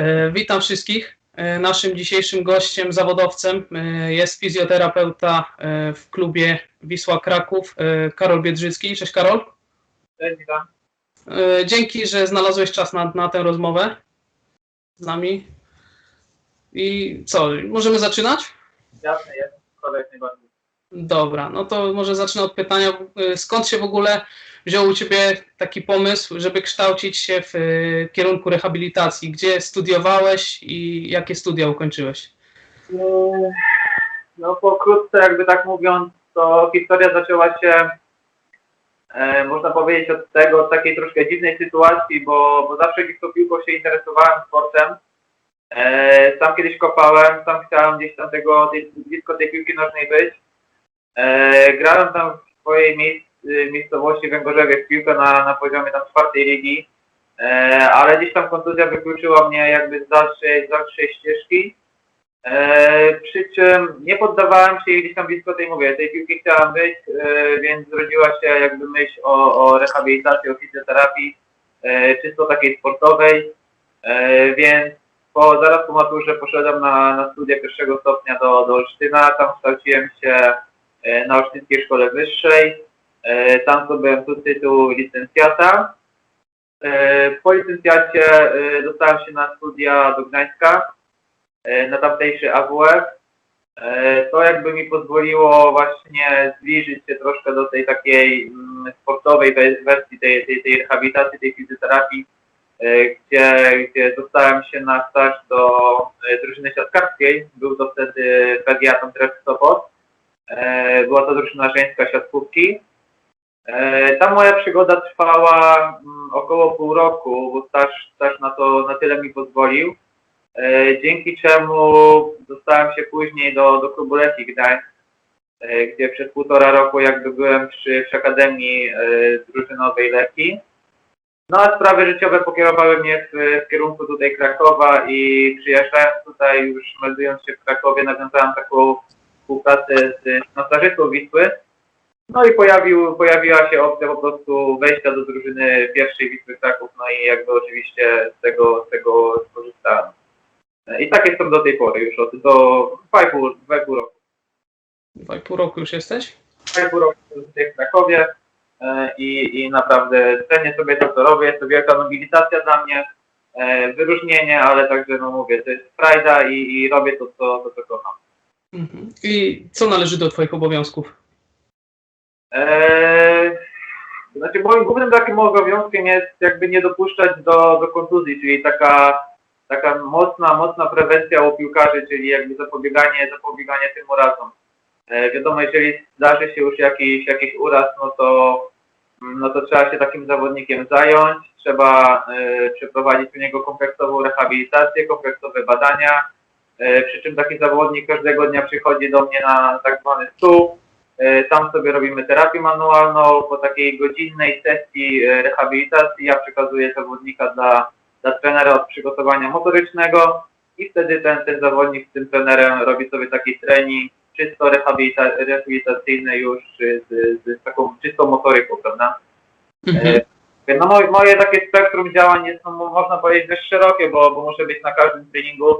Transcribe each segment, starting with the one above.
E, Witam wszystkich. E, Naszym dzisiejszym gościem, zawodowcem e, jest fizjoterapeuta w klubie Wisła Kraków, Karol Biedrzycki. Cześć Karol. Cześć, witam. Dzięki, że znalazłeś czas na, na tę rozmowę z nami. I co, możemy zaczynać? Jasne jest. Dobra, no to może zacznę od pytania, skąd się w ogóle wziął u Ciebie taki pomysł, żeby kształcić się w e, kierunku rehabilitacji? Gdzie studiowałeś i jakie studia ukończyłeś? Eee, No pokrótce jakby tak mówiąc, to historia zaczęła się, e, można powiedzieć, od tego, od takiej troszkę dziwnej sytuacji, bo, bo zawsze gdzieś tą piłką się interesowałem sportem. E, sam kiedyś kopałem, sam chciałem gdzieś tam tego, blisko tej piłki nożnej być. E, grałem tam w swojej miejsc, miejscowości w Węgorzewie w piłkę na, na poziomie tam czwartej ligi, e, ale gdzieś tam kontuzja wykluczyła mnie jakby z dalszej, z dalszej ścieżki. E, przy czym nie poddawałem się i gdzieś tam blisko tej mówię, tej piłki chciałem być, e, więc zrodziła się jakby myśl o, o rehabilitacji, o fizjoterapii, e, czysto takiej sportowej, e, więc po, zaraz po maturze poszedłem na, na studia pierwszego stopnia do, do Olsztyna, tam kształciłem się e, na Olsztyńskiej Szkole Wyższej, tam zdobyłem tu tytuł licencjata. E, Po licencjacie e, dostałem się na studia do Gdańska, e, na tamtejszy AWF. E, To jakby mi pozwoliło właśnie zbliżyć się troszkę do tej takiej mm, sportowej we- wersji tej, tej, tej rehabilitacji, tej fizjoterapii, e, gdzie, gdzie dostałem się na staż do e, drużyny siatkarskiej. Był to wtedy PGA tam Sopot. E, Była to drużyna żeńska siatkówki. E, Ta moja przygoda trwała mm, około pół roku, bo staż, staż na to na tyle mi pozwolił. E, dzięki czemu dostałem się później do, do klubu Lechii Gdańsk, e, gdzie przez półtora roku jakby byłem przy, przy Akademii drużynowej Lechii. No a sprawy życiowe pokierowały mnie w, w kierunku tutaj Krakowa i przyjeżdżając tutaj, już meldując się w Krakowie, nawiązałem taką współpracę z masażystą Wisły. No i pojawił, pojawiła się opcja po prostu wejścia do drużyny pierwszej Wisły Kraków, no i jakby oczywiście z tego, z tego skorzystałem. I tak jestem do tej pory już od do 2,5 2,5 roku. Dwa i pół roku już jesteś? 2,5 roku w Krakowie e, i, i naprawdę cenię sobie to, co robię. Jest to wielka mobilizacja dla mnie, e, wyróżnienie, ale także, no mówię, to jest frajda i, i robię to, co, to, co kocham. Mhm. I co należy do Twoich obowiązków? Eee, znaczy moim głównym takim obowiązkiem jest jakby nie dopuszczać do, do kontuzji, czyli taka, taka mocna, mocna prewencja u piłkarzy, czyli jakby zapobieganie, zapobieganie tym urazom. E, wiadomo, jeżeli zdarzy się już jakiś, jakiś uraz, no to, no to trzeba się takim zawodnikiem zająć, trzeba e, przeprowadzić u niego kompleksową rehabilitację, kompleksowe badania, e, przy czym taki zawodnik każdego dnia przychodzi do mnie na tak zwany stół, Tam sobie robimy terapię manualną. Po takiej godzinnej sesji e, rehabilitacji ja przekazuję zawodnika dla, dla trenera od przygotowania motorycznego i wtedy ten, ten zawodnik z tym trenerem robi sobie taki trening czysto rehabilita- rehabilitacyjny już z, z, z taką czystą motoryką, prawda? Mhm. E, No moje, moje takie spektrum działań jest, no, mo- można powiedzieć, dość szerokie, bo, bo muszę być na każdym treningu.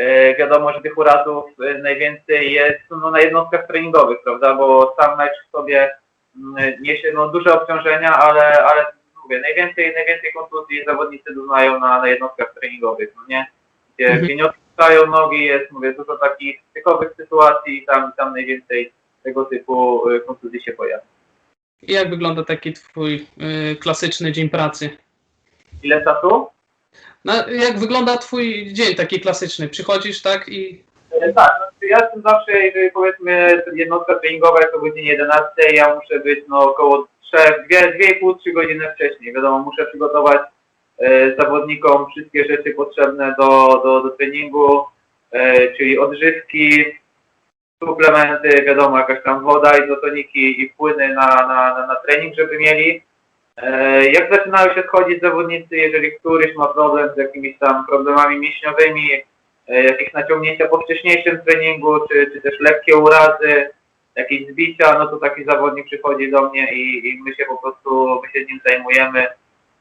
E, wiadomo, że tych urazów e, najwięcej jest no, na jednostkach treningowych, prawda, bo sam mecz w sobie mm, niesie no, duże obciążenia, ale, ale mówię, najwięcej, najwięcej kontuzji zawodnicy doznają na, na jednostkach treningowych, no nie? Gdzie, Mhm. nogi, jest, mówię, dużo takich tykowych sytuacji i tam, tam najwięcej tego typu e, kontuzji się pojawia. I jak wygląda taki Twój y, klasyczny dzień pracy? Ile czasu? No, jak wygląda Twój dzień taki klasyczny? Przychodzisz, tak, i E, Tak, znaczy ja jestem zawsze, jeżeli powiedzmy jednostka treningowa jest o godzinie 11, ja muszę być no około 2,5-3 godziny wcześniej. Wiadomo, muszę przygotować e, zawodnikom wszystkie rzeczy potrzebne do, do, do treningu, e, czyli odżywki, suplementy, wiadomo, jakaś tam woda, izotoniki i płyny na, na, na, na trening, żeby mieli. E, Jak zaczynają się schodzić zawodnicy, jeżeli któryś ma problem z jakimiś tam problemami mięśniowymi, e, jakieś naciągnięcia po wcześniejszym treningu, czy, czy też lekkie urazy, jakieś zbicia, no to taki zawodnik przychodzi do mnie i, i my się po prostu, my się nim zajmujemy.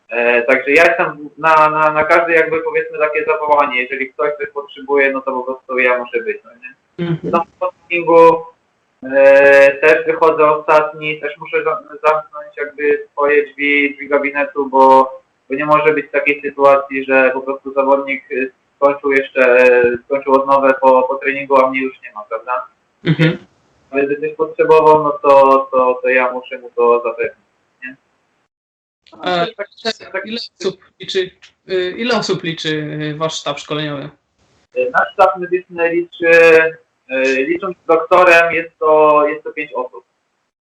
E, także ja jestem na, na, na każde jakby powiedzmy takie zawołanie, jeżeli ktoś coś potrzebuje, no to po prostu ja muszę być, no nie? Mhm. No, po treningu e, wychodzę ostatni, też muszę za- zamknąć jakby swoje drzwi, drzwi gabinetu, bo, bo nie może być takiej sytuacji, że po prostu zawodnik e, skończył jeszcze, e, skończył odnowę po, po treningu, a mnie już nie ma, prawda? Mhm. Ale gdy coś potrzebował, no to, to, to ja muszę mu to zapewnić, nie? No, to jest tak- tak- Ile osób liczy, y, ile osób liczy y, wasz sztab szkoleniowy? Nasz sztab medyczny liczy, licząc z doktorem, jest to, jest to pięć osób.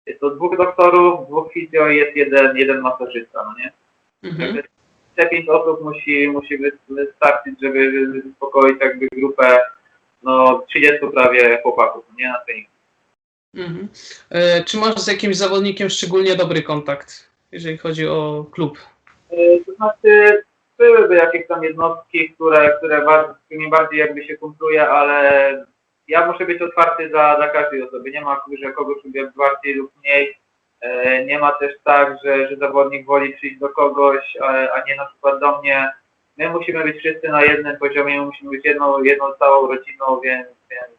Jest to dwóch doktorów, dwóch fizjo i jest jeden, jeden masażysta, no nie? Mhm. Te pięć osób musi, musi wy- wystarczyć, żeby uspokoić jakby grupę, no 30 prawie chłopaków, no nie? Na treningu. Mhm. E, Czy masz z jakimś zawodnikiem szczególnie dobry kontakt, jeżeli chodzi o klub? E, To znaczy, byłyby jakieś tam jednostki, które, które bar- z którymi bardziej jakby się kumpluje, ale ja muszę być otwarty dla, dla każdej osoby. Nie ma, że kogoś lubię bardziej lub mniej. E, Nie ma też tak, że, że zawodnik woli przyjść do kogoś, a, a nie na przykład do mnie. My musimy być wszyscy na jednym poziomie, musimy być jedną, jedną całą rodziną, więc, więc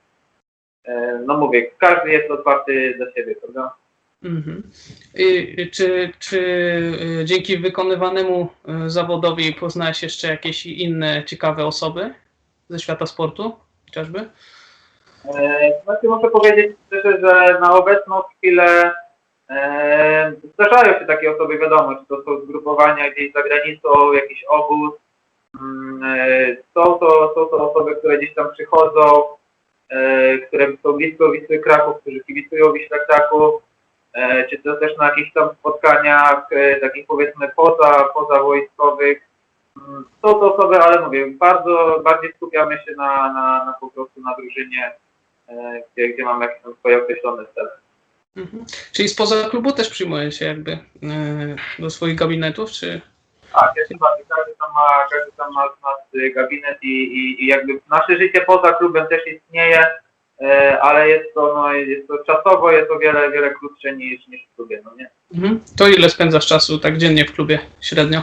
e, no mówię, każdy jest otwarty dla siebie, prawda? Mhm. Czy czy y, dzięki wykonywanemu y, zawodowi poznałeś jeszcze jakieś inne ciekawe osoby ze świata sportu chociażby? E, muszę powiedzieć szczerze, że na obecną chwilę e, zdarzają się takie osoby, wiadomo, czy to są zgrupowania gdzieś za granicą, jakiś obóz. Mm, e, Są to, są to osoby, które gdzieś tam przychodzą, e, które są blisko Wisły Kraków, którzy kibicują Wiśle Kraków, e, czy to też na jakichś tam spotkaniach e, takich powiedzmy poza, poza wojskowych. Mm, Są to osoby, ale mówię, bardzo bardziej skupiamy się na, na, na po prostu na drużynie, gdzie, gdzie mamy jakieś tam swoje określone cele. Mhm. Czyli spoza klubu też przyjmujecie jakby y, do swoich gabinetów, czy? Tak, jak najbardziej. Każdy tam ma, każdy tam ma z nas y, gabinet i, i, i jakby nasze życie poza klubem też istnieje, e, ale jest to, no, jest to czasowo, jest o wiele, wiele krótsze niż, niż w klubie, no nie? Mhm. To ile spędzasz czasu tak dziennie w klubie średnio?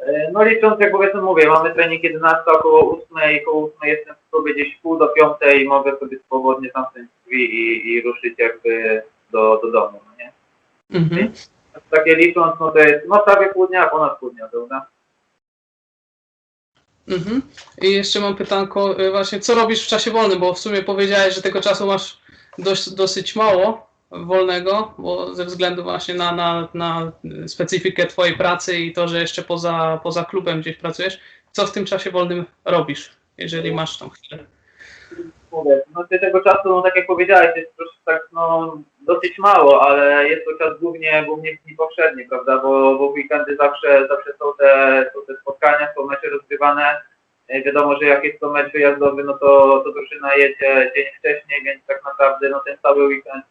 E, No licząc, jak powiedzmy mówię, mamy trening 11, około 8, około 8 jestem gdzieś pół do 5 i mogę sobie swobodnie zamknąć drzwi i, i ruszyć jakby do, do domu, no nie? Mhm. Takie licząc, no to jest no prawie pół dnia, ponad pół dnia, prawda? Mhm. I jeszcze mam pytanko, y, właśnie co robisz w czasie wolnym, bo w sumie powiedziałeś, że tego czasu masz dość, dosyć mało wolnego, bo ze względu właśnie na, na, na specyfikę twojej pracy i to, że jeszcze poza, poza klubem gdzieś pracujesz, co w tym czasie wolnym robisz, jeżeli masz tą chwilę? No tego czasu, no tak jak powiedziałeś, jest troszkę tak, no dosyć mało, ale jest to czas głównie, głównie w dni powszedni, prawda, bo, bo w weekendy zawsze, zawsze są te, są te spotkania, są mecze rozgrywane. E, Wiadomo, że jak jest to mecz wyjazdowy, no to, to drużyna jedzie dzień wcześniej, więc tak naprawdę no ten cały weekend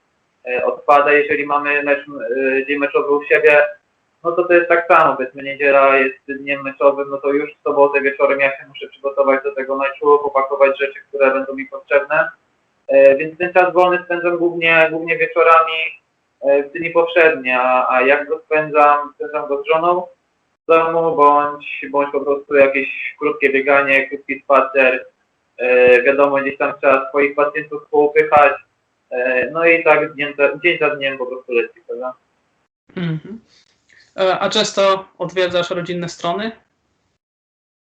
e, odpada. Jeżeli mamy mecz, e, dzień meczowy u siebie, no to to jest tak samo, powiedzmy niedziela jest dniem meczowym, no to już w sobotę wieczorem ja się muszę przygotować do tego meczu, popakować rzeczy, które będą mi potrzebne. E, więc ten czas wolny spędzam głównie, głównie wieczorami e, w dni powszednie, a, a jak go spędzam, spędzam go z żoną w domu, bądź, bądź po prostu jakieś krótkie bieganie, krótki spacer. E, wiadomo, gdzieś tam trzeba swoich pacjentów poupychać. No i tak dzień za, dzień za dniem po prostu leci, prawda? Mhm. E, A często odwiedzasz rodzinne strony?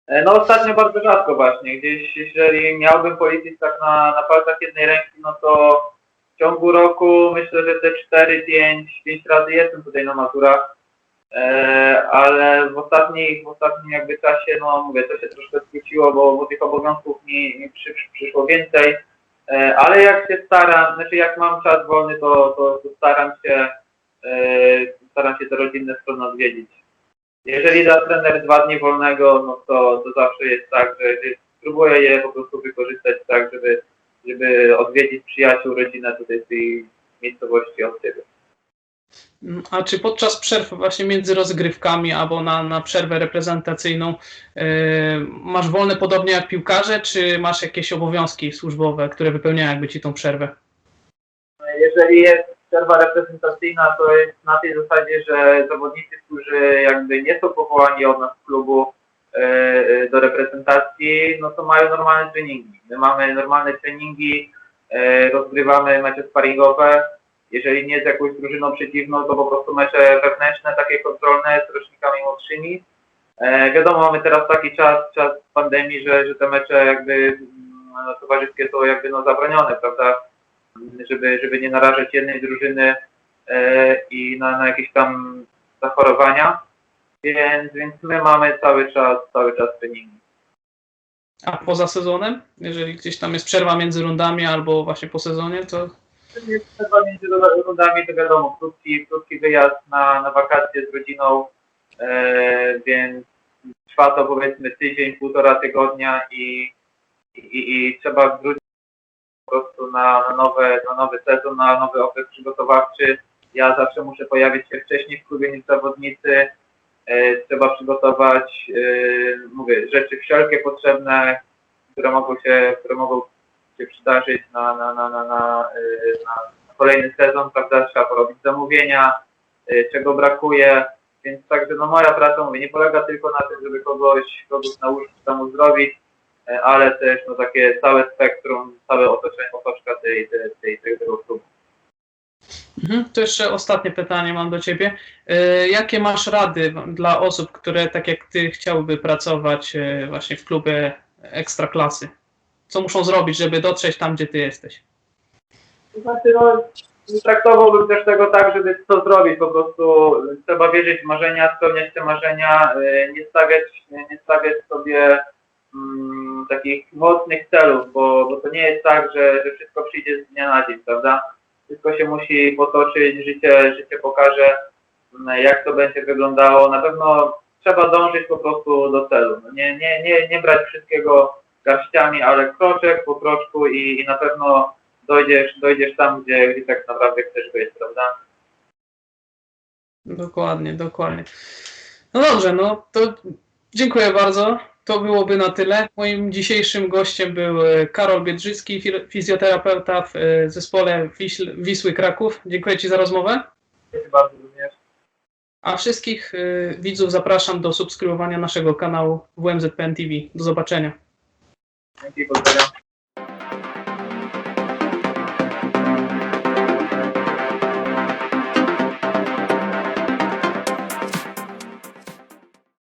E, No ostatnio bardzo rzadko właśnie. Gdzieś jeżeli miałbym policzyć tak na, na palcach jednej ręki, no to w ciągu roku myślę, że te 4, 5, 5 razy jestem tutaj na Mazurach. E, ale w ostatnim, w ostatnim jakby czasie, no mówię, to się troszkę skróciło, bo, bo tych obowiązków mi, mi przy, przyszło więcej. E, ale jak się staram, znaczy jak mam czas wolny, to, to, to staram się e, staram się te rodzinne strony odwiedzić. Jeżeli da trener dwa dni wolnego, no to, to zawsze jest tak, że spróbuję je po prostu wykorzystać tak, żeby, żeby odwiedzić przyjaciół, rodzinę tutaj z tej miejscowości od siebie. A czy podczas przerw właśnie między rozgrywkami albo na, na przerwę reprezentacyjną e, masz wolne podobnie jak piłkarze, czy masz jakieś obowiązki służbowe, które wypełniają jakby ci tą przerwę? Jeżeli jest przerwa reprezentacyjna to jest na tej zasadzie, że zawodnicy, którzy jakby nie są powołani od nas z klubu e, e, do reprezentacji, no to mają normalne treningi. My mamy normalne treningi, e, rozgrywamy mecze sparingowe. Jeżeli nie z jakąś drużyną przeciwną, to po prostu mecze wewnętrzne, takie kontrolne z rocznikami młodszymi. Wiadomo, mamy teraz taki czas, czas pandemii, że, że te mecze jakby no, towarzyskie są jakby no, zabronione, prawda? Żeby, żeby nie narażać jednej drużyny e, i na, na jakieś tam zachorowania. Więc, więc my mamy cały czas, cały czas treningi. A poza sezonem, jeżeli gdzieś tam jest przerwa między rundami albo właśnie po sezonie, to Jeżeli jest przerwa między rundami, to wiadomo, krótki, krótki wyjazd na, na wakacje z rodziną, e, więc trwa to powiedzmy tydzień, półtora tygodnia i, i, i trzeba wrócić prostu na, na, nowe, na nowy sezon, na nowy okres przygotowawczy. Ja zawsze muszę pojawić się wcześniej w klubie niż zawodnicy. E, trzeba przygotować, e, mówię, rzeczy wszelkie potrzebne, które mogą się, które mogą się przydarzyć na, na, na, na, na, y, na kolejny sezon, prawda? Trzeba porobić zamówienia, y, czego brakuje. Więc także no moja praca, mówię, nie polega tylko na tym, żeby kogoś, kogoś nauczyć tam uzdrowić, ale też no takie całe spektrum, całe otoczenie, otoczka tej, tej, tej, tej, tego klubu. Mhm. To jeszcze ostatnie pytanie mam do Ciebie. E, Jakie masz rady dla osób, które tak jak Ty chciałyby pracować e, właśnie w klubie ekstraklasy? Co muszą zrobić, żeby dotrzeć tam, gdzie Ty jesteś? To znaczy, no, nie traktowałbym też tego tak, żeby to zrobić, po prostu trzeba wierzyć w marzenia, spełniać te marzenia, y, nie stawiać, nie stawiać sobie mm, takich mocnych celów, bo, bo to nie jest tak, że, że wszystko przyjdzie z dnia na dzień, prawda? Wszystko się musi potoczyć, życie, życie pokaże, mm, jak to będzie wyglądało. Na pewno trzeba dążyć po prostu do celu. No Nie, nie, nie, nie brać wszystkiego garściami, ale kroczek po kroczku i, i na pewno dojdziesz, dojdziesz tam, gdzie, gdzie tak naprawdę chcesz być, prawda? Dokładnie, dokładnie. No dobrze, no to dziękuję bardzo. To byłoby na tyle. Moim dzisiejszym gościem był e, Karol Biedrzycki, fi- fizjoterapeuta w e, zespole Wiśl, Wisły Kraków. Dziękuję Ci za rozmowę. Dziękuję bardzo również. A wszystkich e, widzów zapraszam do subskrybowania naszego kanału WMZPN TV. Do zobaczenia. Dzięki, pozdrawiam.